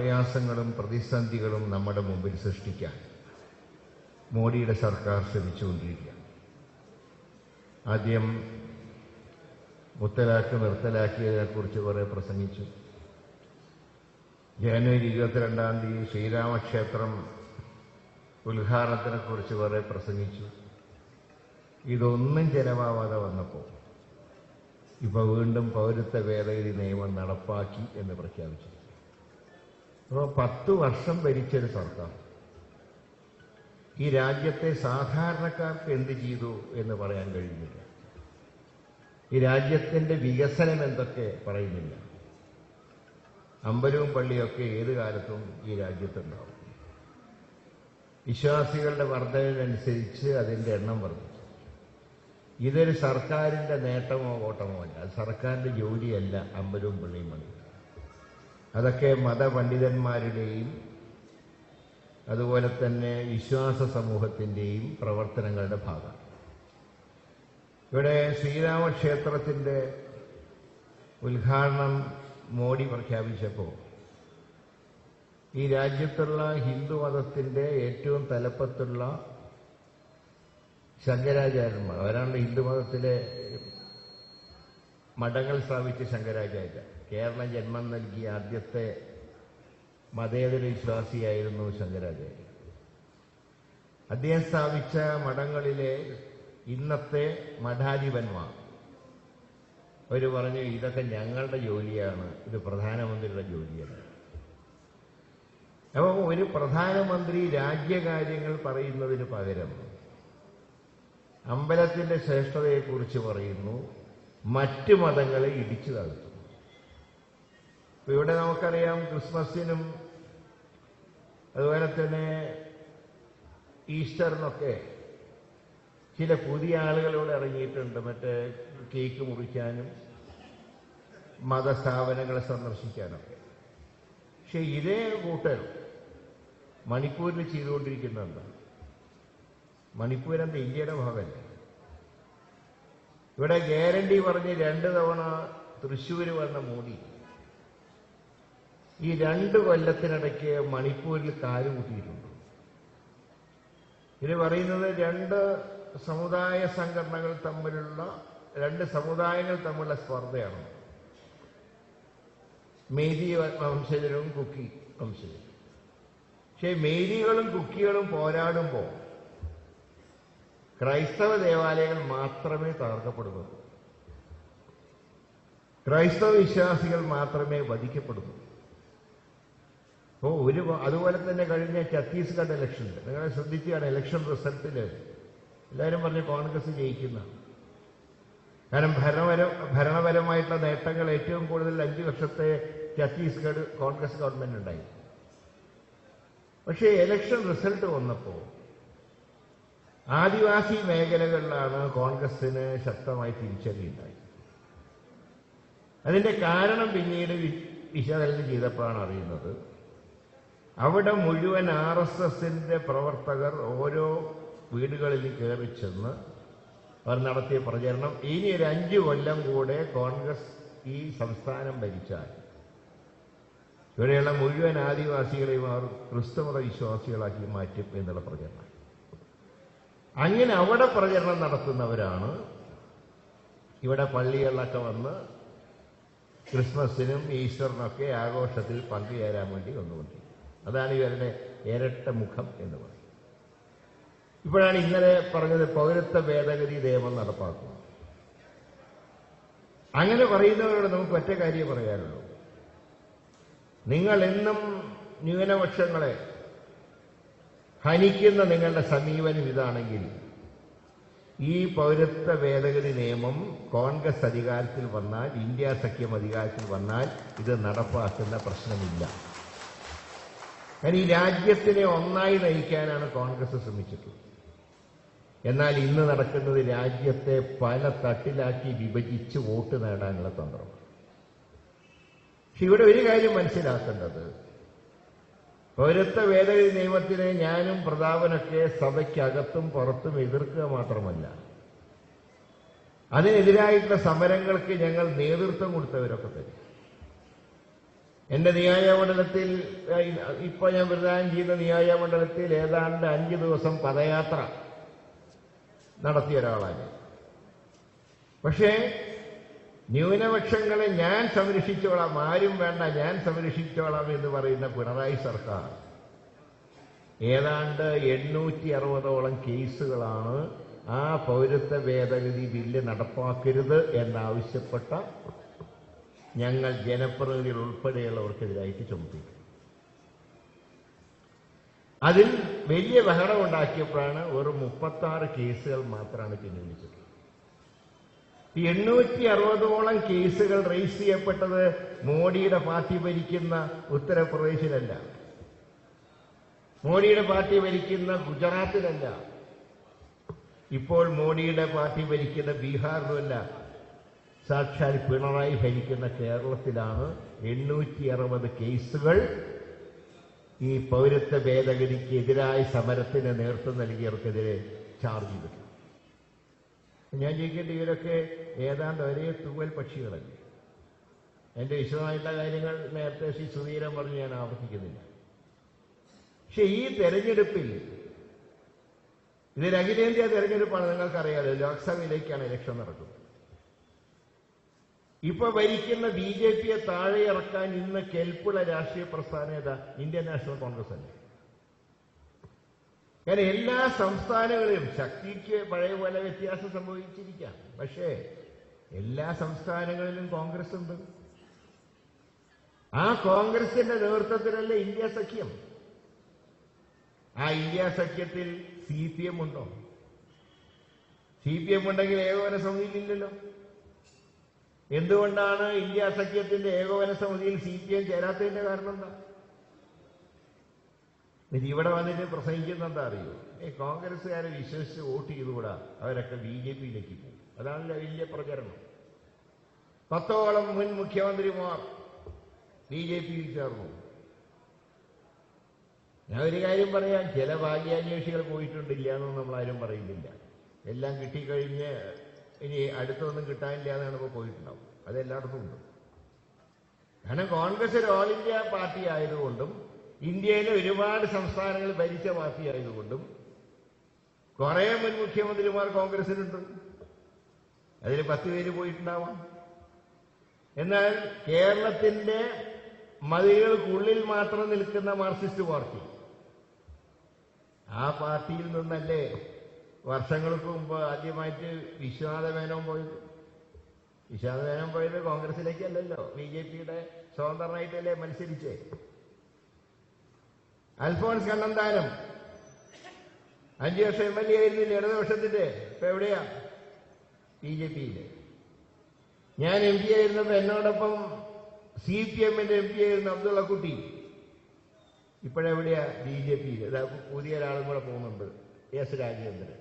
പ്രയാസങ്ങളും പ്രതിസന്ധികളും നമ്മുടെ മുമ്പിൽ സൃഷ്ടിക്കാൻ മോഡിയുടെ സർക്കാർ ശ്രമിച്ചുകൊണ്ടിരിക്കുകയാണ് ആദ്യം മുത്തലാഖ് നിർത്തലാക്കിയതിനെക്കുറിച്ച് കുറെ പ്രസംഗിച്ചു. ജനുവരി ഇരുപത്തിരണ്ടാം തീയതി ശ്രീരാമക്ഷേത്രം ഉദ്ഘാടനത്തിനെക്കുറിച്ച് കുറെ പ്രസംഗിച്ചു. ഇതൊന്നും ചെലവാവാതെ വന്നപ്പോൾ ഇപ്പൊ വീണ്ടും പൗരത്വ ഭേദഗതി നിയമം നടപ്പാക്കി എന്ന് പ്രഖ്യാപിച്ചു അപ്പോൾ പത്ത് വർഷം ഭരിച്ചൊരു സർക്കാർ. ഈ രാജ്യത്തെ സാധാരണക്കാർക്ക് എന്ത് ചെയ്തു എന്ന് പറയാൻ കഴിയുന്നില്ല. ഈ രാജ്യത്തിന്റെ വികസനം എന്തൊക്കെ പറയുന്നില്ല. അമ്പലവും പള്ളിയൊക്കെ ഏത് കാലത്തും ഈ രാജ്യത്തുണ്ടാവും. വിശ്വാസികളുടെ വർധനവിനനുസരിച്ച് അതിന്റെ എണ്ണം വർദ്ധിച്ചു. ഇതൊരു സർക്കാരിന്റെ നേട്ടമോ ഓട്ടമോ അല്ല. സർക്കാരിന്റെ ജോലിയല്ല അമ്പലവും പള്ളിയും പണി അതൊക്കെ മതപണ്ഡിതന്മാരുടെയും അതുപോലെ തന്നെ വിശ്വാസ സമൂഹത്തിന്റെയും പ്രവർത്തനങ്ങളുടെ ഭാഗം ഇവിടെ ശ്രീരാമക്ഷേത്രത്തിന്റെ ഉദ്ഘാടനം മോഡി പ്രഖ്യാപിച്ചപ്പോൾ ഈ രാജ്യത്തുള്ള ഹിന്ദുമതത്തിന്റെ ഏറ്റവും തലപ്പത്തുള്ള ശങ്കരാചാര്യന്മാർ അവരാണ് ഹിന്ദുമതത്തിലെ മഠങ്ങൾ സ്ഥാപിച്ച ശങ്കരാചാര്യ. കേരളം ജന്മം നൽകിയ ആദ്യത്തെ മതേതര വിശ്വാസിയായിരുന്നു ശങ്കരാചാര്യ. അദ്ദേഹം സ്ഥാപിച്ച മഠങ്ങളിലെ ഇന്നത്തെ മഠാധിപന്മാർ. അവർ പറഞ്ഞു ഇതൊക്കെ ഞങ്ങളുടെ ജോലിയാണ്. ഇത് പ്രധാനമന്ത്രിയുടെ ജോലിയാണ്. അപ്പോൾ ഒരു പ്രധാനമന്ത്രി രാജ്യകാര്യങ്ങൾ പറയുന്നതിന് പകരം അമ്പലത്തിന്റെ ശ്രേഷ്ഠതയെക്കുറിച്ച് പറയുന്നു. മറ്റ് മതങ്ങളെ ഇടിച്ചു ഇപ്പൊ ഇവിടെ നമുക്കറിയാം ക്രിസ്മസിനും അതുപോലെ തന്നെ ഈസ്റ്ററിനൊക്കെ ചില പുതിയ ആളുകളിവിടെ ഇറങ്ങിയിട്ടുണ്ട്. മറ്റേ കേക്ക് മുറിക്കാനും മതസ്ഥാപനങ്ങളെ സന്ദർശിക്കാനൊക്കെ. പക്ഷെ ഇതേ കൂട്ടർ മണിപ്പൂരിൽ ചെയ്തുകൊണ്ടിരിക്കുന്നുണ്ട് മണിപ്പൂർ ഇന്ത്യയുടെ ഭാഗമല്ല? ഇവിടെ ഗ്യാരണ്ടി പറഞ്ഞ് രണ്ട് തവണ തൃശ്ശൂര് വന്ന മോദി. ഈ രണ്ട് കൊല്ലത്തിനിടയ്ക്ക് മണിപ്പൂരിൽ കാലുകൂട്ടിയിട്ടുണ്ട് ഇത് പറയുന്നത് രണ്ട് സമുദായ സംഘടനകൾ തമ്മിലുള്ള രണ്ട് സമുദായങ്ങൾ തമ്മിലുള്ള സ്പർദ്ധയാണ്. മേരി വംശജരും കുക്കി വംശജരും. പക്ഷേ മേരികളും കുക്കികളും പോരാടുമ്പോൾ ക്രൈസ്തവ ദേവാലയങ്ങൾ മാത്രമേ തകർക്കപ്പെടുന്നുള്ളൂ. ക്രൈസ്തവ വിശ്വാസികൾ മാത്രമേ വധിക്കപ്പെടുന്നു അപ്പോൾ ഒരു അതുപോലെ തന്നെ കഴിഞ്ഞ ഛത്തീസ്ഗഡ് ഇലക്ഷനിൽ നിങ്ങൾ ശ്രദ്ധിക്കുകയാണ് ഇലക്ഷൻ റിസൾട്ടിൽ എല്ലാവരും പറഞ്ഞു കോൺഗ്രസ് ജയിക്കുന്ന. കാരണം ഭരണപര ഭരണപരമായിട്ടുള്ള നേട്ടങ്ങൾ ഏറ്റവും കൂടുതൽ അഞ്ച് വർഷത്തെ ഛത്തീസ്ഗഡ് കോൺഗ്രസ് ഗവൺമെന്റ് ഉണ്ടായി പക്ഷേ ഇലക്ഷൻ റിസൾട്ട് വന്നപ്പോൾ ആദിവാസി മേഖലകളിലാണ് കോൺഗ്രസിന് ശക്തമായി തിരിച്ചടിയുണ്ടായി അതിന്റെ കാരണം പിന്നീട് വിശകലനം ചെയ്തപ്പോഴാണ് അറിയുന്നത്. അവിടെ മുഴുവൻ ആർ എസ് എസിന്റെ പ്രവർത്തകർ ഓരോ വീടുകളിൽ കയറി ചെന്ന് അവർ നടത്തിയ പ്രചരണം. ഇനി ഒരു അഞ്ചു കൊല്ലം കൂടെ കോൺഗ്രസ് ഈ സംസ്ഥാനം ഭരിച്ചാൽ ഇവിടെയുള്ള മുഴുവൻ ആദിവാസികളെയും അവർ ക്രിസ്തുമത വിശ്വാസികളാക്കി മാറ്റും എന്നുള്ള പ്രചരണം. അങ്ങനെ അവിടെ പ്രചരണം നടത്തുന്നവരാണ്. ഇവിടെ പള്ളികളിലൊക്കെ വന്ന് ക്രിസ്മസിനും ഈസ്റ്ററിനൊക്കെ ആഘോഷത്തിൽ പങ്കുചേരാൻ വേണ്ടി വന്നുകൊണ്ടിരിക്കുന്നത് അതാണ് ഇവരുടെ ഇരട്ട മുഖം എന്ന് പറയുന്നത് ഇപ്പോഴാണ് ഇന്നലെ പറഞ്ഞത് പൗരത്വ ഭേദഗതി നിയമം നടപ്പാക്കുന്നത് അങ്ങനെ പറയുന്നവരോട് നമുക്ക് ഒറ്റ കാര്യം പറയാനുള്ളൂ. നിങ്ങൾ എന്നും ന്യൂനപക്ഷങ്ങളെ ഹനിക്കുന്ന നിങ്ങളുടെ സമീപനം ഇതാണെങ്കിൽ ഈ പൗരത്വ ഭേദഗതി നിയമം കോൺഗ്രസ് അധികാരത്തിൽ വന്നാൽ ഇന്ത്യ സഖ്യം അധികാരത്തിൽ വന്നാൽ ഇത് നടപ്പാക്കുന്ന പ്രശ്നമില്ല. കാരണം ഈ രാജ്യത്തിനെ ഒന്നായി നയിക്കാനാണ് കോൺഗ്രസ് ശ്രമിച്ചിട്ടുള്ളത്. എന്നാൽ ഇന്ന് നടക്കുന്നത് രാജ്യത്തെ പല തട്ടിലാക്കി വിഭജിച്ച് വോട്ട് നേടാനുള്ള തന്ത്രമാണ്. പക്ഷെ ഇവിടെ ഒരു കാര്യം മനസ്സിലാക്കേണ്ടത്. പൗരത്വ ഭേദഗതി നിയമത്തിനെ ഞാനും പ്രതാപനൊക്കെ സഭയ്ക്കകത്തും പുറത്തും എതിർക്കുക മാത്രമല്ല. അതിനെതിരായിട്ടുള്ള സമരങ്ങൾക്ക് ഞങ്ങൾ നേതൃത്വം കൊടുത്തവരൊക്കെ തന്നെ. എന്റെ നിയോജകമണ്ഡലത്തിൽ മണ്ഡലത്തിൽ ഇപ്പൊ ഞാൻ പ്രദാനം ചെയ്യുന്ന നിയോജകമണ്ഡലത്തിൽ ഏതാണ്ട് അഞ്ച് ദിവസം പദയാത്ര നടത്തിയ ഒരാളാണ് പക്ഷേ ന്യൂനപക്ഷങ്ങളെ ഞാൻ സംരക്ഷിച്ചോളാം. ആരും വേണ്ട ഞാൻ സംരക്ഷിച്ചോളാം എന്ന് പറയുന്ന പിണറായി സർക്കാർ. ഏതാണ്ട് എണ്ണൂറ്റി അറുപതോളം കേസുകളാണ് ആ പൗരത്വ ഭേദഗതി ബില്ല് നടപ്പാക്കരുത് എന്നാവശ്യപ്പെട്ട ഞങ്ങൾ ജനപ്രതിനിധികൾ ഉൾപ്പെടെയുള്ളവർക്കെതിരായിട്ട് ചുമത്തി അതിൽ വലിയ ബഹളം ഉണ്ടാക്കിയപ്പോഴാണ് ഒരു മുപ്പത്താറ് കേസുകൾ മാത്രമാണ് പിൻവലിച്ചത്. എണ്ണൂറ്റി അറുപതോളം കേസുകൾ റേസ് ചെയ്യപ്പെട്ടത് മോഡിയുടെ പാർട്ടി ഭരിക്കുന്ന ഉത്തർപ്രദേശിലല്ല. മോഡിയുടെ പാർട്ടി ഭരിക്കുന്ന ഗുജറാത്തിലല്ല. ഇപ്പോൾ മോഡിയുടെ പാർട്ടി ഭരിക്കുന്ന ബീഹാറിലുമല്ല. സാക്ഷാൽ പിണറായി ഭരിക്കുന്ന കേരളത്തിലാണ് എണ്ണൂറ്റി അറുപത് കേസുകൾ ഈ പൗരത്വ ഭേദഗതിക്ക് എതിരായ സമരത്തിന് നേതൃത്വം നൽകിയവർക്കെതിരെ ചാർജ് ചെയ്തിട്ടുണ്ട് ഞാൻ ചോദിക്കേണ്ട ഇവരൊക്കെ ഏതാണ്ട് ഒരേ തൂവൽ പക്ഷികളല്ലേ? എന്റെ വിശദമായിട്ടുള്ള കാര്യങ്ങൾ നേരത്തെ ശ്രീ സുധീരൻ പറഞ്ഞ് ഞാൻ ആവർത്തിക്കുന്നില്ല. പക്ഷെ ഈ തെരഞ്ഞെടുപ്പിൽ ഇതൊരു അഖിലേന്ത്യാ തെരഞ്ഞെടുപ്പാണ് നിങ്ങൾക്കറിയാലോ ലോക്സഭയിലേക്കാണ് ഇലക്ഷൻ നടക്കുന്നത്. ഇപ്പൊ ഭരിക്കുന്ന ബി ജെ പിയെ താഴെ ഇറക്കാൻ ഇന്ന് കെൽപ്പുള്ള രാഷ്ട്രീയ പ്രസ്ഥാനം ഏതാ? ഇന്ത്യൻ നാഷണൽ കോൺഗ്രസ് അല്ലേ? കാരണം എല്ലാ സംസ്ഥാനങ്ങളിലും ശക്തിക്ക് പഴയ പോലെ വ്യത്യാസം സംഭവിച്ചിരിക്കാം. പക്ഷേ എല്ലാ സംസ്ഥാനങ്ങളിലും കോൺഗ്രസ് ഉണ്ട് ആ കോൺഗ്രസിന്റെ നേതൃത്വത്തിലല്ലേ ഇന്ത്യ സഖ്യം. ആ ഇന്ത്യ സഖ്യത്തിൽ സി പി എം ഉണ്ടോ? സി പി എം ഉണ്ടെങ്കിൽ ഏകോപന സമിതിയിലില്ലല്ലോ എന്തുകൊണ്ടാണ് ഇന്ത്യ സഖ്യത്തിന്റെ ഏകോപന സമിതിയിൽ സി പി എം ചേരാത്തതിന്റെ കാരണം എന്താ എന്നിട്ട് ഇവിടെ വന്നിട്ട് പ്രസംഗിക്കുന്ന എന്താ അറിയോ? ഏ കോൺഗ്രസ്സുകാരെ വിശ്വസിച്ച് വോട്ട് ചെയ്തുകൂടാ അവരൊക്കെ ബി ജെ പിയിലേക്ക് പോകും. അതാണല്ലോ വലിയ പ്രചരണം. പത്തോളം മുൻ മുഖ്യമന്ത്രിമാർ ബി ജെ പിയിൽ ചേർന്നു. ഞാൻ ഒരു കാര്യം പറയാം. ചില ഭാഗ്യാന്വേഷികൾ പോയിട്ടുണ്ടില്ല എന്നൊന്നും ആരും പറയുന്നില്ല. എല്ലാം കിട്ടിക്കഴിഞ്ഞ് ഇനി അടുത്തൊന്നും കിട്ടാനില്ല എന്നാണ് ഇപ്പോൾ പോയിട്ടുണ്ടാവും അതെല്ലായിടത്തും ഉണ്ട്. കാരണം കോൺഗ്രസ് ഒരു ഓൾ ഇന്ത്യ പാർട്ടി ആയതുകൊണ്ടും ഇന്ത്യയിലെ ഒരുപാട് സംസ്ഥാനങ്ങൾ ഭരിച്ച പാർട്ടി ആയതുകൊണ്ടും കുറെ മുൻ മുഖ്യമന്ത്രിമാർ കോൺഗ്രസിലുണ്ട്. അതിൽ പത്ത് പേര് പോയിട്ടുണ്ടാവാം. എന്നാൽ കേരളത്തിന്റെ മതിലുകൾക്കുള്ളിൽ മാത്രം നിൽക്കുന്ന മാർക്സിസ്റ്റ് പാർട്ടി ആ പാർട്ടിയിൽ നിന്നല്ലേ വർഷങ്ങൾക്ക് മുമ്പ് ആദ്യമായിട്ട് വിശ്വനാഥ മേനോൻ പോയത്. വിശ്വനാഥ മേനോൻ പോയത് കോൺഗ്രസിലേക്കല്ലല്ലോ. ബി ജെ പിയുടെ സ്വതന്ത്രനായിട്ടല്ലേ മത്സരിച്ചേ. അൽഫോൺസ് കണ്ണന്താനം. അഞ്ചു വർഷം എം എൽ എ ആയിരുന്നില്ല ഇടതുപക്ഷത്തിന്റെ. ഇപ്പൊ എവിടെയാ? ബി ജെ പിയിൽ. ഞാൻ എം പി ആയിരുന്നപ്പോ എന്നോടൊപ്പം സി പി എമ്മിന്റെ എം പി ആയിരുന്ന അബ്ദുള്ള കുട്ടി ഇപ്പോഴെവിടെയാ? ബി ജെ ഇതാ പുതിയ ഒരാളും കൂടെ പോകുന്നുണ്ട്. എസ് രാജേന്ദ്രൻ.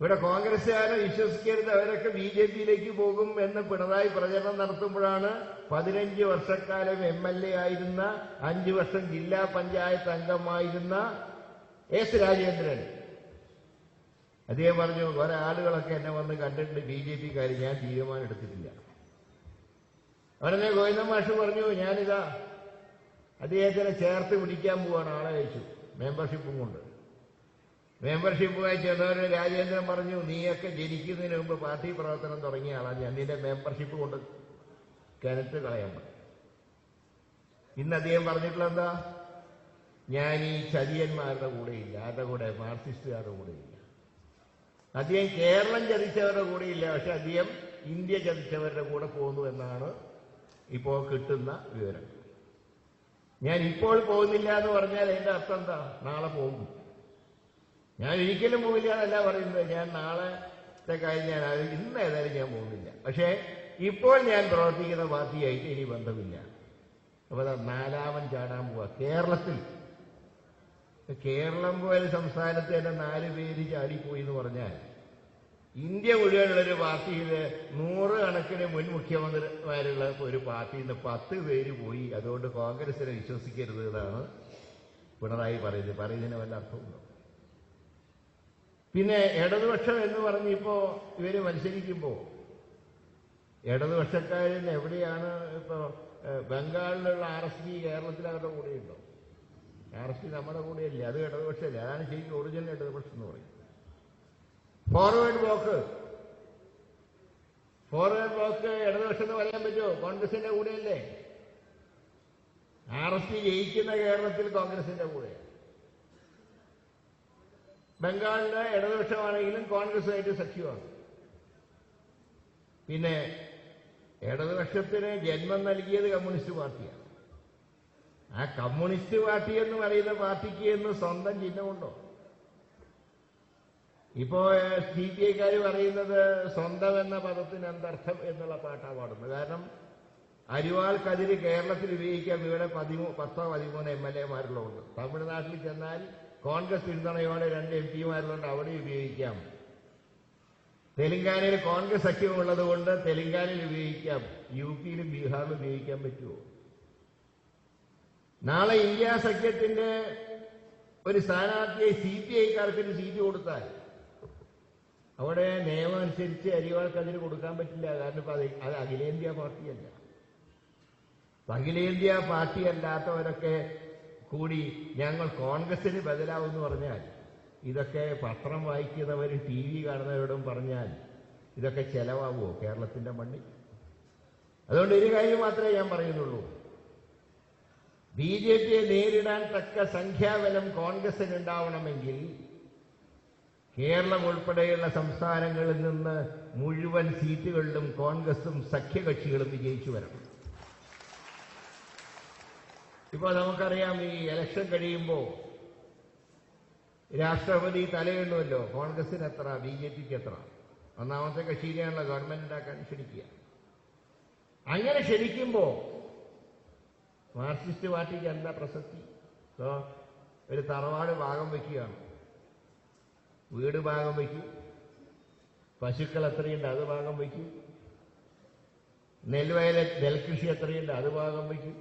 ഇവിടെ കോൺഗ്രസ്സുകാരെ വിശ്വസിക്കരുത്. അവരൊക്കെ ബി ജെ പിയിലേക്ക് പോകും എന്ന് പിണറായി പ്രചരണം നടത്തുമ്പോഴാണ് പതിനഞ്ച് വർഷക്കാലം എം എൽ എ ആയിരുന്ന അഞ്ചു വർഷം ജില്ലാ പഞ്ചായത്ത് അംഗമായിരുന്ന എസ് രാജേന്ദ്രൻ. അദ്ദേഹം പറഞ്ഞു കുറെ ആളുകളൊക്കെ എന്നെ വന്ന് കണ്ടിട്ടുണ്ട് ബി ജെ പിക്കാർ ഞാൻ തീരുമാനം എടുത്തിട്ടില്ല. ഉടനെ ഗോവിന്ദ മാഷ് പറഞ്ഞു ഞാനിതാ അദ്ദേഹത്തിനെ ചേർത്ത് പിടിക്കാൻ പോവാണ് ആളെ അയച്ചു മെമ്പർഷിപ്പും കൊണ്ട്. മെമ്പർഷിപ്പുമായി ചെന്നവര് രാജേന്ദ്രൻ പറഞ്ഞു നീയൊക്കെ ജനിക്കുന്നതിന് മുമ്പ് പാർട്ടി പ്രവർത്തനം തുടങ്ങിയ ആളാണ് ഞാൻ നിന്റെ മെമ്പർഷിപ്പ് കൊണ്ട് കിണറ്റ് കളയാൻ പറ്റും ഇന്ന് അദ്ദേഹം പറഞ്ഞിട്ടുള്ള എന്താ? ഞാൻ ഈ ചതിയന്മാരുടെ കൂടെയില്ല ആരുടെ കൂടെ മാർക്സിസ്റ്റുകാരുടെ കൂടെയില്ല. അദ്ദേഹം കേരളം ചതിച്ചവരുടെ കൂടെയില്ല പക്ഷെ അദ്ദേഹം ഇന്ത്യ ചതിച്ചവരുടെ കൂടെ പോകുന്നു എന്നാണ് ഇപ്പോൾ കിട്ടുന്ന വിവരം. ഞാൻ ഇപ്പോൾ പോകുന്നില്ല എന്ന് പറഞ്ഞാൽ അതിന്റെ അർത്ഥം എന്താ? നാളെ പോകും. ഞാൻ ഒരിക്കലും പോകില്ല എന്നല്ല പറയുന്നത്. ഞാൻ നാളത്തെ കാര്യം ഞാൻ ഇന്ന് ഏതായാലും ഞാൻ പോകുന്നില്ല. പക്ഷേ ഇപ്പോൾ ഞാൻ പ്രവർത്തിക്കുന്ന പാർട്ടിയായിട്ട് ഇനി ബന്ധമില്ല. അപ്പൊ നാലാമൻ ചാടാൻ പോവാ. കേരളത്തിൽ. കേരളം പോലെ സംസ്ഥാനത്ത് തന്നെ നാല് പേര് ചാടിപ്പോയി എന്ന് പറഞ്ഞാൽ ഇന്ത്യ മുഴുവനുള്ളൊരു പാർട്ടിയിൽ നൂറ് കണക്കിന് മുൻ മുഖ്യമന്ത്രിമാരുള്ള ഒരു പാർട്ടിയിൽ നിന്ന് പത്ത് പേര് പോയി. അതുകൊണ്ട് കോൺഗ്രസിനെ വിശ്വസിക്കരുത് എന്നാണ് പിണറായി പറയുന്നത്. പറയുന്നതിന് വല്ല അർത്ഥമുണ്ടോ? പിന്നെ ഇടതുപക്ഷം എന്ന് പറഞ്ഞിപ്പോ ഇവർ മത്സരിക്കുമ്പോ ഇടതുപക്ഷക്കാരൻ എവിടെയാണ് ഇപ്പോ ബംഗാളിലുള്ള ആർ എസ് പി കേരളത്തിൽ അവരുടെ കൂടെയുണ്ടോ? ആർ എസ് പി നമ്മുടെ കൂടെയല്ലേ അത് ഇടതുപക്ഷമല്ലേ അതാണ് ശരിക്കും ഒറിജിനൽ ഇടതുപക്ഷം എന്ന് പറയും ഫോർവേഡ് ബ്ലോക്ക് ഫോർവേഡ് ബ്ലോക്ക് ഇടതുപക്ഷം എന്ന് പറയാൻ പറ്റുമോ? കോൺഗ്രസിന്റെ കൂടെയല്ലേ? ആർ എസ് പി ജയിക്കുന്ന കേരളത്തിൽ കോൺഗ്രസിന്റെ കൂടെ ബംഗാളിലെ ഇടതുപക്ഷമാണെങ്കിലും കോൺഗ്രസുമായിട്ട് സഖ്യമാണ്. പിന്നെ ഇടതുപക്ഷത്തിന് ജന്മം നൽകിയത് കമ്മ്യൂണിസ്റ്റ് പാർട്ടിയാണ്. ആ കമ്മ്യൂണിസ്റ്റ് പാർട്ടി എന്ന് പറയുന്ന പാർട്ടിക്ക് എന്ന് സ്വന്തം ചിഹ്നമുണ്ടോ? ഇപ്പോ സി പി ഐക്കാർ പറയുന്നത് സ്വന്തം എന്ന പദത്തിന് എന്തർത്ഥം എന്നുള്ള പാട്ടാണ് പാടുന്നത്. കാരണം അരിവാൾ കതിര് കേരളത്തിൽ ഉപയോഗിക്കാൻ ഇവിടെ പതിമൂ പത്തോ പതിമൂന്ന് എം എൽ എമാരുള്ളതുകൊണ്ട് തമിഴ്നാട്ടിൽ ചെന്നാൽ കോൺഗ്രസ് പിന്തുണയോടെ രണ്ട് എം പിമാരുള്ളതുകൊണ്ട് അവിടെ ഉപയോഗിക്കാം. തെലങ്കാനയിൽ കോൺഗ്രസ് സഖ്യമുള്ളത് കൊണ്ട് തെലങ്കാനയിൽ ഉപയോഗിക്കാം. യു പിയിലും ബീഹാറിലും ഉപയോഗിക്കാൻ പറ്റുമോ? നാളെ ഇന്ത്യ സഖ്യത്തിന്റെ ഒരു സ്ഥാനാർത്ഥിയെ സി പി ഐക്കാർക്ക് ഒരു സീറ്റ് കൊടുത്താൽ അവിടെ നിയമം അനുസരിച്ച് അരിവാൾക്ക് അതിന് കൊടുക്കാൻ പറ്റില്ല. കാരണം ഇപ്പൊ അത് അഖിലേന്ത്യാ പാർട്ടിയല്ല. അഖിലേന്ത്യാ പാർട്ടി അല്ലാത്തവരൊക്കെ കൂടി ഞങ്ങൾ കോൺഗ്രസിന് ബദലാവെന്ന് പറഞ്ഞാൽ ഇതൊക്കെ പത്രം വായിക്കുന്നവരും ടി വി കാണുന്നവരോടും പറഞ്ഞാൽ ഇതൊക്കെ ചെലവാകുമോ കേരളത്തിന്റെ മണ്ണിൽ? അതുകൊണ്ട് ഒരു കാര്യം മാത്രമേ ഞാൻ പറയുന്നുള്ളൂ. ബി ജെ പിയെ നേരിടാൻ തക്ക സംഖ്യാബലം കോൺഗ്രസിന് ഉണ്ടാവണമെങ്കിൽ കേരളം ഉൾപ്പെടെയുള്ള സംസ്ഥാനങ്ങളിൽ നിന്ന് മുഴുവൻ സീറ്റുകളിലും കോൺഗ്രസും സഖ്യകക്ഷികളും വിജയിച്ചു വരണം. ഇപ്പോൾ നമുക്കറിയാം ഈ ഇലക്ഷൻ കഴിയുമ്പോൾ രാഷ്ട്രപതി തലയുള്ളുവല്ലോ കോൺഗ്രസിന് എത്ര ബി ജെ പിക്ക് എത്ര ഒന്നാമത്തെ കക്ഷിയിലെയാണല്ലോ ഗവൺമെന്റ് ഉണ്ടാക്കാൻ ക്ഷണിക്കുക അങ്ങനെ ക്ഷണിക്കുമ്പോൾ മാർക്സിസ്റ്റ് പാർട്ടിക്ക് എന്താ പ്രസക്തി? ഒരു തറവാട് ഭാഗം വയ്ക്കുകയാണ് വീട് ഭാഗം വയ്ക്കും പശുക്കൾ എത്രയുണ്ട് അത് ഭാഗം വയ്ക്കും നെൽവയൽ നെൽകൃഷി എത്രയുണ്ട് അത് ഭാഗം വയ്ക്കും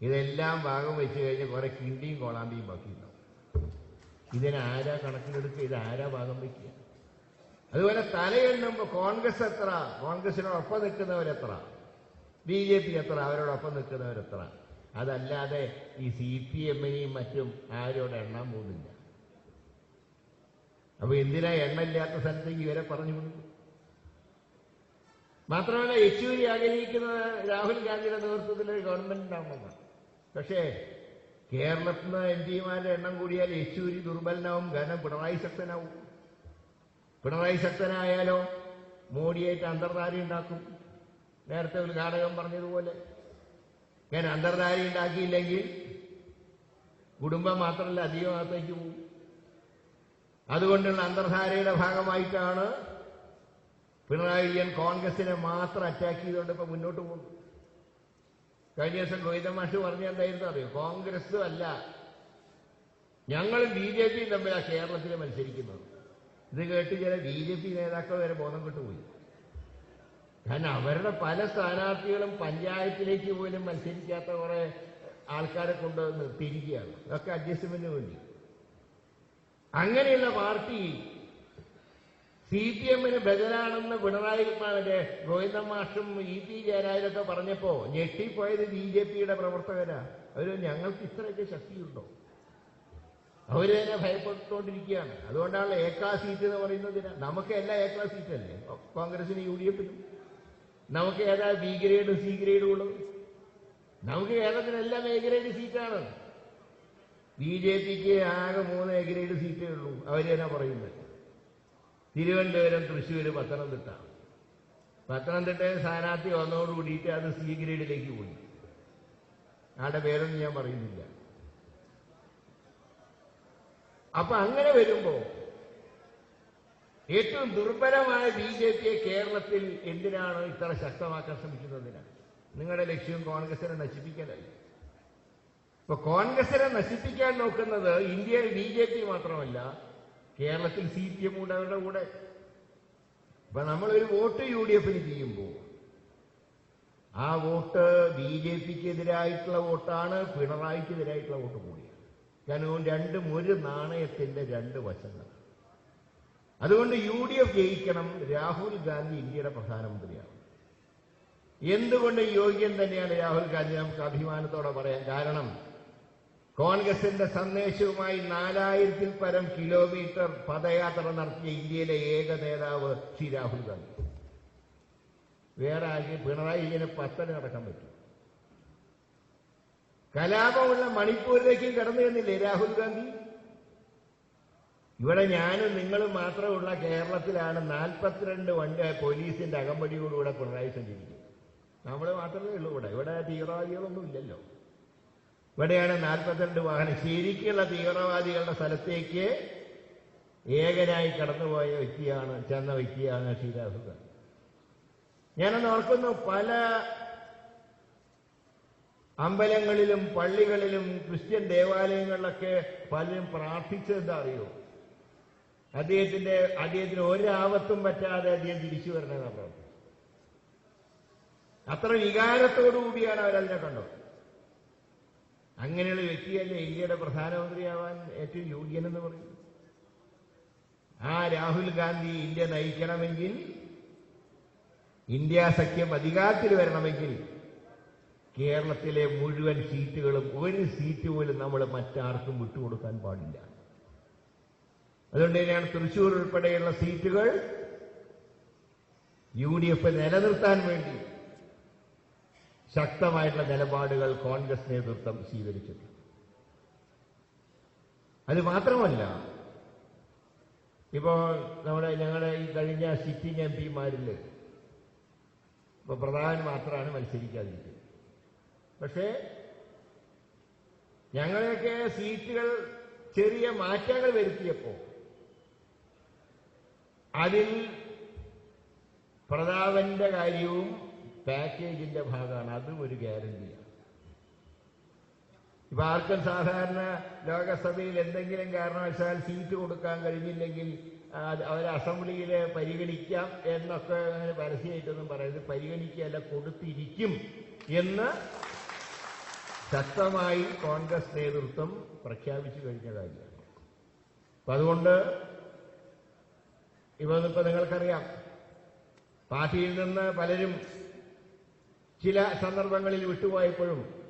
ഇതെല്ലാം ഭാഗം വെച്ച് കഴിഞ്ഞ് കുറെ കിണ്ടിയും കോളാമ്പിയും ബാക്കിയുണ്ടാവും. ഇതിനാരാ കണക്കിലെടുക്കുക ഇത് ആരാ ഭാഗം വയ്ക്കുക അതുപോലെ തലയെണ്ണുമ്പോൾ കോൺഗ്രസ് എത്ര? കോൺഗ്രസിനോടൊപ്പം നിൽക്കുന്നവരെത്ര? ബി ജെ പി എത്ര? അവരോടൊപ്പം നിൽക്കുന്നവരെത്ര? അതല്ലാതെ ഈ സി പി എമ്മിനെയും മറ്റും ആരോട് എണ്ണാൻ പോകുന്നില്ല. അപ്പൊ എന്തിനാ എണ്ണയില്ലാത്ത സ്ഥലത്തേക്ക് ഇവരെ പറഞ്ഞു കൊടുക്കും മാത്രമല്ല യെച്ചൂരി ആഗ്രഹിക്കുന്നത് രാഹുൽ ഗാന്ധിയുടെ നേതൃത്വത്തിൽ ഒരു ഗവൺമെന്റ് ഉണ്ടാവണമെന്നാണ് പക്ഷേ കേരളത്തിൽ നിന്ന് എം പിമാരുടെ എണ്ണം കൂടിയാൽ യെച്ചൂരി ദുർബലനാവും കാരണം പിണറായി ശക്തനാവും. പിണറായി ശക്തനായാലോ മോഡിയായിട്ട് അന്തർധാരി ഉണ്ടാക്കും. നേരത്തെ ഒരു ഉദ്ഘാടകം പറഞ്ഞതുപോലെ. ഞാൻ അന്തർധാരി ഉണ്ടാക്കിയില്ലെങ്കിൽ കുടുംബം മാത്രമല്ല അധികമാകത്തേക്ക് പോകും. അതുകൊണ്ടുള്ള അന്തർധാരയുടെ ഭാഗമായിട്ടാണ് പിണറായി വിജയൻ കോൺഗ്രസിനെ മാത്രം അറ്റാക്ക് ചെയ്തുകൊണ്ട് ഇപ്പൊ മുന്നോട്ട് പോകുന്നു കഴിഞ്ഞ ദിവസം ഗോവിന്ദ മാഷ് പറഞ്ഞ എന്തായിരുന്നു അറിയോ? കോൺഗ്രസും അല്ല. ഞങ്ങളും ബി ജെ പിയും തമ്മിലാണ് കേരളത്തിൽ മത്സരിക്കുന്നത്. ഇത് കേട്ട് ചില ബി ജെ പി നേതാക്കൾ വരെ ബോധം കിട്ടുപോയി. കാരണം അവരുടെ പല സ്ഥാനാർത്ഥികളും പഞ്ചായത്തിലേക്ക് പോലും മത്സരിക്കാത്ത കുറെ ആൾക്കാരെ കൊണ്ട് നിർത്തിയിരിക്കുകയാണ്. അതൊക്കെ അഡ്ജസ്റ്റ്മെന്റിന് വേണ്ടി. അങ്ങനെയുള്ള പാർട്ടി സി പി എമ്മിന് ബദലാണെന്ന് പിണറായി മറ്റേ ഗോവിന്ദ മാഷും ഇ പി ജയരാജനൊക്കെ പറഞ്ഞപ്പോ ഞെട്ടിപ്പോയത് ബി ജെ പിയുടെ പ്രവർത്തകരാ അവർ ഞങ്ങൾക്ക് ഇത്രയൊക്കെ ശക്തിയുണ്ടോ? അവർ തന്നെ ഭയപ്പെട്ടുകൊണ്ടിരിക്കുകയാണ്. അതുകൊണ്ടാണ് ഏക്കാ സീറ്റ് എന്ന് പറയുന്നതിന് നമുക്ക് എല്ലാ ഏക്കാ സീറ്റല്ലേ കോൺഗ്രസിന് യു ഡി എഫിനും. നമുക്ക് ഏതാ ബി ഗ്രേഡും സി ഗ്രേഡും ഉള്ളത്? നമുക്ക് കേരളത്തിന് എല്ലാം എ ഗ്രേഡ് സീറ്റാണ്. ബി ജെ പിക്ക് ആകെ മൂന്ന് എ ഗ്രേഡ് സീറ്റേ ഉള്ളൂ. അവർ തന്നെ പറയുന്നത്. തിരുവനന്തപുരം തൃശ്ശൂർ പത്തനംതിട്ട. പത്തനംതിട്ടയിൽ സ്ഥാനാർത്ഥി വന്നതോട് കൂടിയിട്ട് അത് സി ഗ്രേഡിലേക്ക് പോയി. ആടെ പേരൊന്നും ഞാൻ പറയുന്നില്ല. അപ്പൊ അങ്ങനെ വരുമ്പോ ഏറ്റവും ദുർബലമായ ബി ജെ പിയെ കേരളത്തിൽ എന്തിനാണ് ഇത്ര ശക്തമാക്കാൻ ശ്രമിക്കുന്നതിന് നിങ്ങളുടെ ലക്ഷ്യം കോൺഗ്രസിനെ നശിപ്പിക്കലല്ല ഇപ്പൊ കോൺഗ്രസിനെ നശിപ്പിക്കാൻ നോക്കുന്നത് ഇന്ത്യയിൽ ബി ജെ പി മാത്രമല്ല കേരളത്തിൽ സി പി എം ഉണ്ട് അവരുടെ കൂടെ. അപ്പൊ നമ്മളൊരു വോട്ട് യു ഡി എഫിന് ചെയ്യുമ്പോൾ ആ വോട്ട് ബി ജെ പിക്ക് എതിരായിട്ടുള്ള വോട്ടാണ് പിണറായിക്ക് എതിരായിട്ടുള്ള വോട്ട് കൂടിയാണ്. കാരണം രണ്ടും ഒരു നാണയത്തിന്റെ രണ്ട് വശങ്ങൾ അതുകൊണ്ട് യു ഡി എഫ് ജയിക്കണം രാഹുൽ ഗാന്ധി ഇന്ത്യയുടെ പ്രധാനമന്ത്രിയാണ്. എന്തുകൊണ്ട് യോഗ്യൻ തന്നെയാണ് രാഹുൽ ഗാന്ധി? നമുക്ക് അഭിമാനത്തോടെ പറയാൻ കാരണം കോൺഗ്രസിന്റെ സന്ദേശവുമായി നാലായിരത്തിൽ പരം കിലോമീറ്റർ പദയാത്ര നടത്തിയ ഇന്ത്യയിലെ ഏക നേതാവ് ശ്രീ രാഹുൽ ഗാന്ധി. വേറെ ആകെ പിണറായി ഇങ്ങനെ പത്തന നടക്കാൻ പറ്റും. കലാപമുള്ള മണിപ്പൂരിലേക്കും കടന്നു ചെന്നില്ലേ രാഹുൽ ഗാന്ധി? ഇവിടെ ഞാനും നിങ്ങളും മാത്രമുള്ള കേരളത്തിലാണ് നാൽപ്പത്തിരണ്ട് വണ്ടി പോലീസിന്റെ അകമ്പടിയോടുകൂടെ പിണറായി സഞ്ചരിക്കുന്നത്. നമ്മൾ മാത്രമേ ഉള്ളൂ ഇവിടെ. ഇവിടെ തീവ്രവാദികളൊന്നും ഇല്ലല്ലോ. ഇവിടെയാണ് നാൽപ്പത്തിരണ്ട് വാഹനം. ശരിക്കുള്ള തീവ്രവാദികളുടെ സ്ഥലത്തേക്ക് ഏകനായി കടന്നുപോയ വ്യക്തിയാണ് ചെന്ന വ്യക്തിയാണ് ശ്രീ ഞാൻ ഓർക്കുന്നു പല അമ്പലങ്ങളിലും പള്ളികളിലും ക്രിസ്ത്യൻ ദേവാലയങ്ങളിലൊക്കെ പലരും പ്രാർത്ഥിച്ചതെന്താ അറിയോ? അദ്ദേഹത്തിന്റെ അദ്ദേഹത്തിന് ഒരാപത്തും പറ്റാതെ അദ്ദേഹം തിരിച്ചു വരണമെന്നാണ് പ്രാർത്ഥിച്ചത്. അത്ര വികാരത്തോടു കൂടിയാണ് അവരതിനെ കണ്ടത്. അങ്ങനെയുള്ള വ്യക്തിയല്ലേ ഇന്ത്യയുടെ പ്രധാനമന്ത്രിയാവാൻ ഏറ്റവും യോഗ്യനെന്ന് പറയുന്നു ആ രാഹുൽ ഗാന്ധി ഇന്ത്യ നയിക്കണമെങ്കിൽ ഇന്ത്യ സഖ്യം അധികാരത്തിൽ വരണമെങ്കിൽ കേരളത്തിലെ മുഴുവൻ സീറ്റുകളും ഒരു സീറ്റ് പോലും നമ്മൾ മറ്റാർക്കും വിട്ടുകൊടുക്കാൻ പാടില്ല. അതുകൊണ്ട് തന്നെയാണ് തൃശൂർ ഉൾപ്പെടെയുള്ള സീറ്റുകൾ യു ഡി എഫ് നിലനിർത്താൻ വേണ്ടി ശക്തമായിട്ടുള്ള നിലപാടുകൾ കോൺഗ്രസ് നേതൃത്വം സ്വീകരിച്ചിട്ടുണ്ട്. അത് മാത്രമല്ല ഇപ്പോ നമ്മുടെ ഞങ്ങളുടെ ഈ കഴിഞ്ഞ സിറ്റിംഗ് എം പിമാരിൽ ഇപ്പൊ പ്രധാൻ മാത്രമാണ് മത്സരിക്കാതിരിക്കുന്നത്. പക്ഷേ ഞങ്ങളെയൊക്കെ സീറ്റുകൾ ചെറിയ മാറ്റങ്ങൾ വരുത്തിയപ്പോ അതിൽ പ്രതാപന്റെ കാര്യവും പാക്കേജിന്റെ ഭാഗമാണ്. അതും ഒരു ഗ്യാരണ്ടിയാണ് ഇപ്പൊ ആർക്കും സാധാരണ ലോകസഭയിൽ എന്തെങ്കിലും കാരണവശാൽ സീറ്റ് കൊടുക്കാൻ കഴിഞ്ഞില്ലെങ്കിൽ അവർ അസംബ്ലിയിൽ പരിഗണിക്കാം എന്നൊക്കെ അങ്ങനെ പരസ്യമായിട്ടൊന്നും പറയുന്നത് പരിഗണിക്കുകയല്ല കൊടുത്തിരിക്കും എന്ന് ശക്തമായി കോൺഗ്രസ് നേതൃത്വം പ്രഖ്യാപിച്ചു കഴിഞ്ഞ കാര്യമാണ്. അപ്പൊ അതുകൊണ്ട് ഇവന്നിപ്പോ നിങ്ങൾക്കറിയാം പാർട്ടിയിൽ നിന്ന് പലരും ചില സന്ദർഭങ്ങളിൽ വിട്ടുപോയപ്പോഴും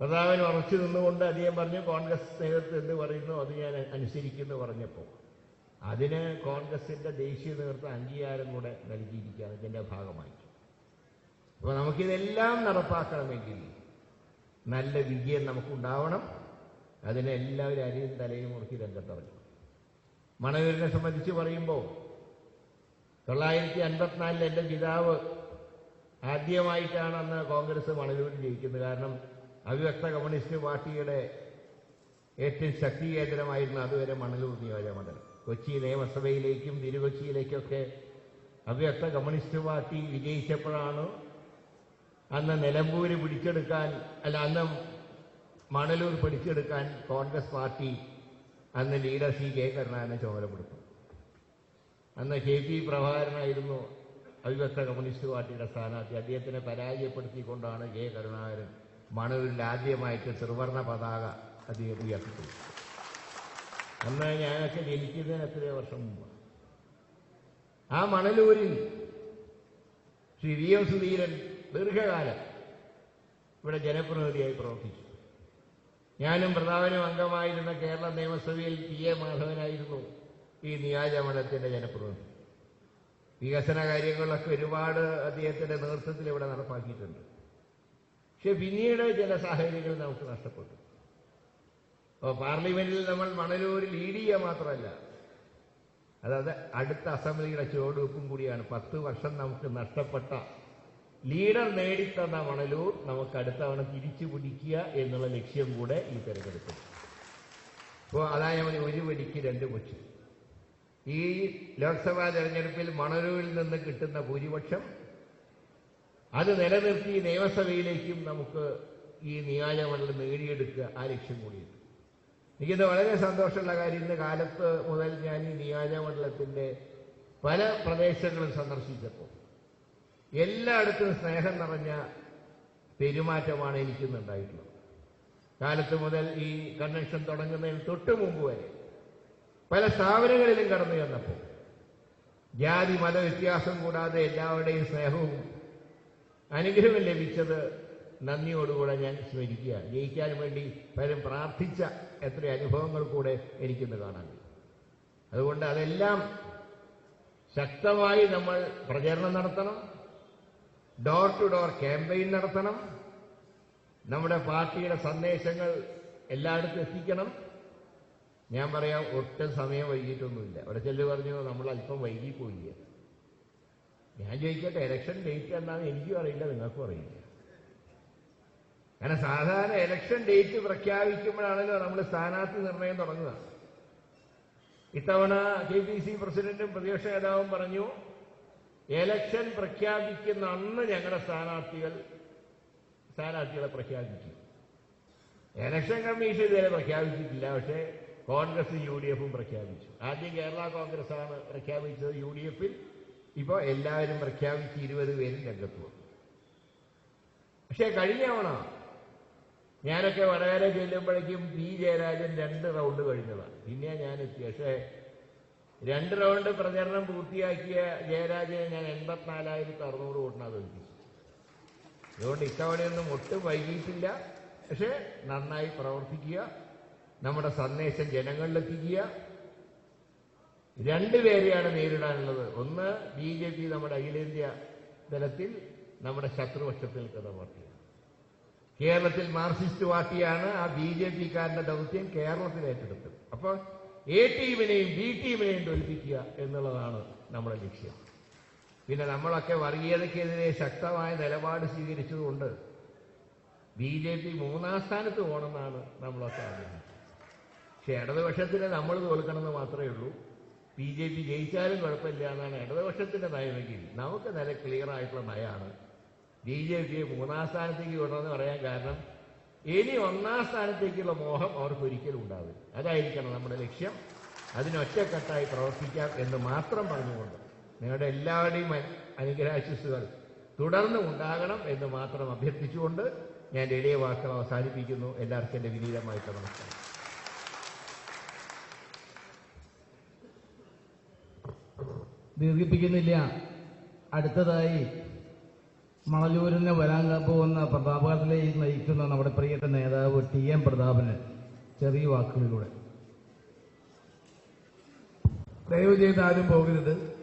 പ്രതാപൻ ഉറച്ചു നിന്നുകൊണ്ട് അദ്ദേഹം പറഞ്ഞു കോൺഗ്രസ് നേതൃത്വം എന്ത് പറയുന്നു അത് ഞാൻ അനുസരിക്കുന്നു പറഞ്ഞപ്പോൾ. അതിന് കോൺഗ്രസിന്റെ ദേശീയ നേതൃത്വം അംഗീകാരം കൂടെ നൽകിയിരിക്കുകയാണ് ഇതിന്റെ ഭാഗമായി. അപ്പോൾ നമുക്കിതെല്ലാം നടപ്പാക്കണമെങ്കിൽ നല്ല വിജയം നമുക്കുണ്ടാവണം. അതിനെ എല്ലാവരും അരിയും തലയും മുറുക്കി രംഗത്തിറങ്ങണം. മണവീരനെ സംബന്ധിച്ച് പറയുമ്പോൾ തൊള്ളായിരത്തി അൻപത്തിനാലിൽ എന്റെ പിതാവ് ആദ്യമായിട്ടാണ് അന്ന് കോൺഗ്രസ് മണലൂർ ജയിക്കുന്നത്. കാരണം അവിഭക്ത കമ്മ്യൂണിസ്റ്റ് പാർട്ടിയുടെ ഏറ്റവും ശക്തി കേന്ദ്രമായിരുന്നു അതുവരെ മണലൂർ നിയോജകമണ്ഡലം കൊച്ചി നിയമസഭയിലേക്കും തിരുകൊച്ചിയിലേക്കൊക്കെ അവ്യക്ത കമ്മ്യൂണിസ്റ്റ് പാർട്ടി വിജയിച്ചപ്പോഴാണ് അന്ന് നിലമ്പൂര് പിടിച്ചെടുക്കാൻ അല്ല അന്ന് മണലൂർ പിടിച്ചെടുക്കാൻ കോൺഗ്രസ് പാർട്ടി അന്ന് ലീഡർ സി കെ കരുണാകരനെ ചുമതലപ്പെടുത്തും. അന്ന് കെ പി പ്രഭാകരനായിരുന്നു അവിഭക്ത കമ്മ്യൂണിസ്റ്റ് പാർട്ടിയുടെ സ്ഥാനാർത്ഥി. അദ്ദേഹത്തിനെ പരാജയപ്പെടുത്തിക്കൊണ്ടാണ് കെ. കരുണാകരൻ മണൂരിൽ ആദ്യമായിട്ട് ത്രിവർണ പതാക അദ്ദേഹം ഉയർത്തിക്കൊടുത്തു അന്ന് ഞാനൊക്കെ ജനിക്കുന്നതിന് എത്രയോ വർഷം മുമ്പ്. ആ മണലൂരിൽ ശ്രീ വി എം സുധീരൻ ദീർഘകാലം ഇവിടെ ജനപ്രതിനിധിയായി പ്രവർത്തിച്ചു. ഞാനും പ്രതാപനും അംഗമായിരുന്ന കേരള നിയമസഭയിൽ പി. എ. മാധവനായിരുന്നു ഈ നിയോജകമണ്ഡലത്തിന്റെ ജനപ്രതിനിധി. വികസന കാര്യങ്ങളിലൊക്കെ ഒരുപാട് അദ്ദേഹത്തിന്റെ നേതൃത്വത്തിൽ ഇവിടെ നടപ്പാക്കിയിട്ടുണ്ട്. പക്ഷെ പിന്നീട് ചില സാഹചര്യങ്ങൾ നമുക്ക് നഷ്ടപ്പെട്ടു. അപ്പോൾ പാർലമെന്റിൽ നമ്മൾ മണലൂർ ലീഡ് ചെയ്യുക മാത്രമല്ല അതായത് അടുത്ത അസംബ്ലിയുടെ ചുവടുവെപ്പും കൂടിയാണ് പത്ത് വർഷം നമുക്ക് നഷ്ടപ്പെട്ട ലീഡർ നേടിത്തന്ന മണലൂർ നമുക്ക് അടുത്ത തവണ തിരിച്ചു പിടിക്കുക എന്നുള്ള ലക്ഷ്യം കൂടെ ഈ തെരഞ്ഞെടുപ്പിൽ. അപ്പോൾ അതായത് ഒരു വരിക്ക് രണ്ട് കൊച്ചു. ഈ ലോക്സഭാ തെരഞ്ഞെടുപ്പിൽ മണരൂരിൽ നിന്ന് കിട്ടുന്ന ഭൂരിപക്ഷം അത് നിലനിർത്തി നിയമസഭയിലേക്കും നമുക്ക് ഈ നിയോജകമണ്ഡലം നേടിയെടുക്കുക ആ ലക്ഷ്യം കൂടിയുണ്ട്. എനിക്കിത് വളരെ സന്തോഷമുള്ള കാര്യം. ഇന്ന് കാലത്ത് മുതൽ ഞാൻ ഈ നിയോജകമണ്ഡലത്തിന്റെ പല പ്രദേശങ്ങളും സന്ദർശിച്ചപ്പോൾ എല്ലായിടത്തും സ്നേഹം നിറഞ്ഞ പെരുമാറ്റമാണ് എനിക്കിന്നുണ്ടായിട്ടുള്ളത് കാലത്ത് മുതൽ ഈ കൺവെൻഷൻ തുടങ്ങുന്നതിന് തൊട്ട് മുമ്പ് വരെ പല സ്ഥാപനങ്ങളിലും കടന്നു ചെന്നപ്പോൾ ജാതി മത വ്യത്യാസം കൂടാതെ എല്ലാവരുടെയും സ്നേഹവും അനുഗ്രഹം ലഭിച്ചത് നന്ദിയോടുകൂടെ ഞാൻ സ്മരിക്കുക ജയിക്കാൻ വേണ്ടി പലരും പ്രാർത്ഥിച്ച എത്ര അനുഭവങ്ങൾ കൂടെ എനിക്കിന്ന് കാണാൻ അതുകൊണ്ട് അതെല്ലാം ശക്തമായി നമ്മൾ പ്രചരണം നടത്തണം. ഡോർ ടു ഡോർ ക്യാമ്പയിൻ നടത്തണം. നമ്മുടെ പാർട്ടിയുടെ സന്ദേശങ്ങൾ എല്ലായിടത്തും എത്തിക്കണം. ഞാൻ പറയാം ഒട്ടും സമയം വൈകിട്ടൊന്നുമില്ല അവിടെ ചെല്ലു പറഞ്ഞു നമ്മൾ അല്പം വൈകിപ്പോയി ഞാൻ ചോദിക്കട്ടെ ഇലക്ഷൻ ഡേറ്റ് എന്താണ് എനിക്കും അറിയില്ല നിങ്ങൾക്കും അറിയില്ല. കാരണം സാധാരണ ഇലക്ഷൻ ഡേറ്റ് പ്രഖ്യാപിക്കുമ്പോഴാണല്ലോ നമ്മൾ സ്ഥാനാർത്ഥി നിർണയം തുടങ്ങുക. ഇത്തവണ കെ പി സി പ്രസിഡന്റും പ്രതിപക്ഷ നേതാവും പറഞ്ഞു എലക്ഷൻ പ്രഖ്യാപിക്കുന്ന അന്ന് ഞങ്ങളുടെ സ്ഥാനാർത്ഥികൾ സ്ഥാനാർത്ഥികളെ പ്രഖ്യാപിക്കും. എലക്ഷൻ കമ്മീഷൻ ഇതുവരെ പ്രഖ്യാപിച്ചിട്ടില്ല പക്ഷേ കോൺഗ്രസ് യു ഡി എഫും പ്രഖ്യാപിച്ചു. ആദ്യം കേരള കോൺഗ്രസ് ആണ് പ്രഖ്യാപിച്ചത് യു ഡി എഫിൽ ഇപ്പോൾ എല്ലാവരും പ്രഖ്യാപിച്ച് ഇരുപത് പേരും രംഗത്ത് വന്നു. പക്ഷേ കഴിഞ്ഞ തവണ ഞാനൊക്കെ വടകര ചെല്ലുമ്പോഴേക്കും പി ജയരാജൻ രണ്ട് റൗണ്ട് കഴിഞ്ഞതാണ്. പിന്നെ ഞാൻ പക്ഷേ രണ്ട് റൗണ്ട് പ്രചരണം പൂർത്തിയാക്കിയ ജയരാജനെ ഞാൻ എൺപത്തിനാലായിരത്തി അറുന്നൂറ് വോട്ടിനാണ് തോൽപ്പിച്ചു അതുകൊണ്ട് ഇത്തവണയൊന്നും ഒട്ടും വൈകിട്ടില്ല പക്ഷേ നന്നായി പ്രവർത്തിക്കുക. നമ്മുടെ സന്ദേശം ജനങ്ങളിലെത്തിക്കുക. രണ്ടുപേരെയാണ് നേരിടാനുള്ളത്. ഒന്ന് ബി ജെ പി നമ്മുടെ അഖിലേന്ത്യാ തലത്തിൽ നമ്മുടെ ശത്രുപക്ഷത്തിൽ നിൽക്കുന്ന പാർട്ടിയാണ്. കേരളത്തിൽ മാർക്സിസ്റ്റ് പാർട്ടിയാണ് ആ ബി ജെ പിക്കാരന്റെ ദൗത്യം കേരളത്തിൽ ഏറ്റെടുത്തത്. അപ്പോൾ എ ടീമിനെയും ബി ടീമിനെയും തോൽപ്പിക്കുക എന്നുള്ളതാണ് നമ്മുടെ ലക്ഷ്യം. പിന്നെ നമ്മളൊക്കെ വർഗീയതയ്ക്കെതിരെ ശക്തമായ നിലപാട് സ്വീകരിച്ചതുകൊണ്ട് ബി ജെ പി മൂന്നാം സ്ഥാനത്ത് പോകണമെന്നാണ് നമ്മളൊക്കെ ആഗ്രഹിക്കുന്നത്. പക്ഷെ ഇടതുപക്ഷത്തിന് നമ്മൾ തോൽക്കണമെന്ന് മാത്രമേ ഉള്ളൂ. ബി ജെ പി ജയിച്ചാലും കുഴപ്പമില്ല എന്നാണ് ഇടതുപക്ഷത്തിന്റെ നയമെങ്കിൽ നമുക്ക് നല്ല ക്ലിയർ ആയിട്ടുള്ള നയമാണ്. ബി ജെ പിയെ മൂന്നാം സ്ഥാനത്തേക്ക് വിടണമെന്ന് പറയാൻ കാരണം ഇനി ഒന്നാം സ്ഥാനത്തേക്കുള്ള മോഹം അവർക്ക് ഒരിക്കലും ഉണ്ടാവില്ല. അതായിരിക്കണം നമ്മുടെ ലക്ഷ്യം. അതിനൊറ്റക്കെട്ടായി പ്രവർത്തിക്കാം എന്ന് മാത്രം പറഞ്ഞുകൊണ്ട് നിങ്ങളുടെ എല്ലാവരുടെയും അനുഗ്രഹാശിസുകൾ തുടർന്ന് ഉണ്ടാകണം എന്ന് മാത്രം അഭ്യർത്ഥിച്ചുകൊണ്ട് ഞാൻ എളിയ വാക്കുകൾ അവസാനിപ്പിക്കുന്നു. എല്ലാവർക്കും എന്റെ വിനീതമായിട്ട് നമസ്കാരം. ദീർഘിപ്പിക്കുന്നില്ല. അടുത്തതായി മണലൂരിനെ വരാൻ പോകുന്ന പ്രതാപകരത്തിലേക്ക് നയിക്കുന്ന നമ്മുടെ പ്രിയപ്പെട്ട നേതാവ് ടി എം പ്രതാപന് ചെറിയ വാക്കുകളിലൂടെ. ദയവ് ചെയ്ത് ആരും പോകരുത്.